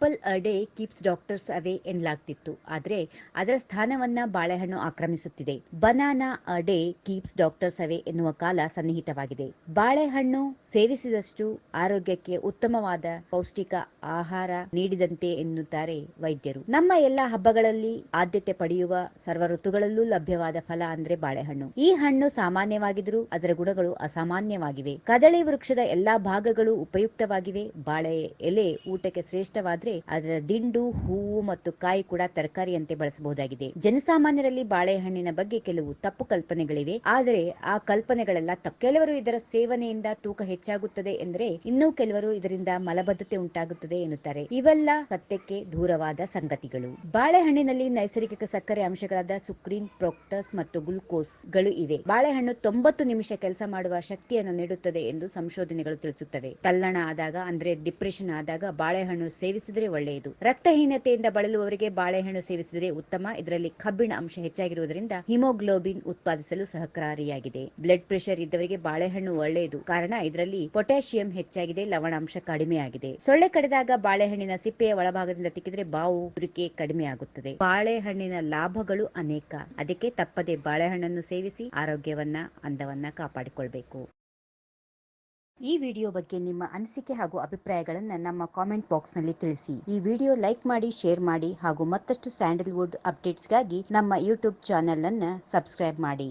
A day keeps doctors away ಎನ್ನಲಾಗ್ತಿತ್ತು ಆದರೆ ಅದರ ಸ್ಥಾನವನ್ನ ಬಾಳೆಹಣ್ಣು ಆಕ್ರಮಿಸುತ್ತಿದೆ. Banana a day keeps doctors away ಎನ್ನುವ ಕಾಲ ಸನ್ನಿಹಿತವಾಗಿದೆ. ಬಾಳೆಹಣ್ಣು ಸೇವಿಸಿದಷ್ಟು ಆರೋಗ್ಯಕ್ಕೆ ಉತ್ತಮವಾದ ಪೌಷ್ಟಿಕ ಆಹಾರ ನೀಡಿದಂತೆ ಎನ್ನುತ್ತಾರೆ ವೈದ್ಯರು. ನಮ್ಮ ಎಲ್ಲಾ ಹಬ್ಬಗಳಲ್ಲಿ ಆದ್ಯತೆ ಪಡೆಯುವ ಸರ್ವ ಋತುಗಳಲ್ಲೂ ಲಭ್ಯವಾದ ಫಲ ಅಂದ್ರೆ ಬಾಳೆಹಣ್ಣು. ಈ ಹಣ್ಣು ಸಾಮಾನ್ಯವಾಗಿದ್ರೂ ಅದರ ಗುಣಗಳು ಅಸಾಮಾನ್ಯವಾಗಿವೆ. ಕದಳಿ ವೃಕ್ಷದ ಎಲ್ಲಾ ಭಾಗಗಳು ಉಪಯುಕ್ತವಾಗಿವೆ. ಬಾಳೆ ಎಲೆ ಊಟಕ್ಕೆ ಶ್ರೇಷ್ಠವಾದ್ರೆ ಅದರ ದಿಂಡು, ಹೂವು ಮತ್ತು ಕಾಯಿ ಕೂಡ ತರಕಾರಿಯಂತೆ ಬಳಸಬಹುದಾಗಿದೆ. ಜನಸಾಮಾನ್ಯರಲ್ಲಿ ಬಾಳೆಹಣ್ಣಿನ ಬಗ್ಗೆ ಕೆಲವು ತಪ್ಪು ಕಲ್ಪನೆಗಳಿವೆ. ಆದರೆ ಆ ಕಲ್ಪನೆಗಳೆಲ್ಲ ತಪ್ಪು. ಕೆಲವರು ಇದರ ಸೇವನೆಯಿಂದ ತೂಕ ಹೆಚ್ಚಾಗುತ್ತದೆ ಎಂದರೆ ಇನ್ನೂ ಕೆಲವರು ಇದರಿಂದ ಮಲಬದ್ಧತೆ ಉಂಟಾಗುತ್ತದೆ ಎನ್ನುತ್ತಾರೆ. ಇವೆಲ್ಲ ಸತ್ಯಕ್ಕೆ ದೂರವಾದ ಸಂಗತಿಗಳು. ಬಾಳೆಹಣ್ಣಿನಲ್ಲಿ ನೈಸರ್ಗಿಕ ಸಕ್ಕರೆ ಅಂಶಗಳಾದ ಸುಕ್ರೀನ್, ಪ್ರೊಕ್ಟಸ್ ಮತ್ತು ಗ್ಲುಕೋಸ್ಗಳು ಇವೆ. ಬಾಳೆಹಣ್ಣು ತೊಂಬತ್ತು ನಿಮಿಷ ಕೆಲಸ ಮಾಡುವ ಶಕ್ತಿಯನ್ನು ನೀಡುತ್ತದೆ ಎಂದು ಸಂಶೋಧನೆಗಳು ತಿಳಿಸುತ್ತವೆ. ತಲ್ಲಣ ಆದಾಗ, ಅಂದ್ರೆ ಡಿಪ್ರೆಷನ್ ಆದಾಗ ಬಾಳೆಹಣ್ಣು ಸೇವಿಸಿದರೆ ಒಳ್ಳೆಯದು. ರಕ್ತಹೀನತೆಯಿಂದ ಬಳಲುವವರಿಗೆ ಬಾಳೆಹಣ್ಣು ಸೇವಿಸಿದರೆ ಉತ್ತಮ. ಇದರಲ್ಲಿ ಕಬ್ಬಿಣ ಅಂಶ ಹೆಚ್ಚಾಗಿರುವುದರಿಂದ ಹಿಮೋಗ್ಲೋಬಿನ್ ಉತ್ಪಾದಿಸಲು ಸಹಕಾರಿಯಾಗಿದೆ. ಬ್ಲಡ್ ಪ್ರೆಷರ್ ಇದ್ದವರಿಗೆ ಬಾಳೆಹಣ್ಣು ಒಳ್ಳೆಯದು. ಕಾರಣ ಇದರಲ್ಲಿ ಪೊಟ್ಯಾಷಿಯಂ ಹೆಚ್ಚಾಗಿದೆ. ಲವಣಾಂಶ ಕಡಿಮೆಯಾಗಿದೆ. ಸೊಳ್ಳೆ ಕಡಿದಾಗ ಬಾಳೆಹಣ್ಣಿನ ಸಿಪ್ಪೆಯ ಒಳಭಾಗದಿಂದ ತಿಕ್ಕಿದ್ರೆ ಬಾವು ಉರಿಕೆ ಕಡಿಮೆಯಾಗುತ್ತದೆ. ಬಾಳೆಹಣ್ಣಿನ ಲಾಭಗಳು ಅನೇಕ. ಅದಕ್ಕೆ ತಪ್ಪದೆ ಬಾಳೆಹಣ್ಣನ್ನು ಸೇವಿಸಿ ಆರೋಗ್ಯವನ್ನ, ಅಂದವನ್ನ ಕಾಪಾಡಿಕೊಳ್ಬೇಕು. ಈ ವಿಡಿಯೋ ಬಗ್ಗೆ ನಿಮ್ಮ ಅನಿಸಿಕೆ ಹಾಗೂ ಅಭಿಪ್ರಾಯಗಳನ್ನು ನಮ್ಮ ಕಾಮೆಂಟ್ ಬಾಕ್ಸ್ನಲ್ಲಿ ತಿಳಿಸಿ. ಈ ವಿಡಿಯೋ ಲೈಕ್ ಮಾಡಿ ಶೇರ್ ಮಾಡಿ ಹಾಗೂ ಮತ್ತಷ್ಟು ಸ್ಯಾಂಡಲ್ವುಡ್ ಅಪ್ಡೇಟ್ಸ್ಗಾಗಿ ನಮ್ಮ ಯೂಟ್ಯೂಬ್ ಚಾನೆಲ್ ಅನ್ನು ಸಬ್ಸ್ಕ್ರೈಬ್ ಮಾಡಿ.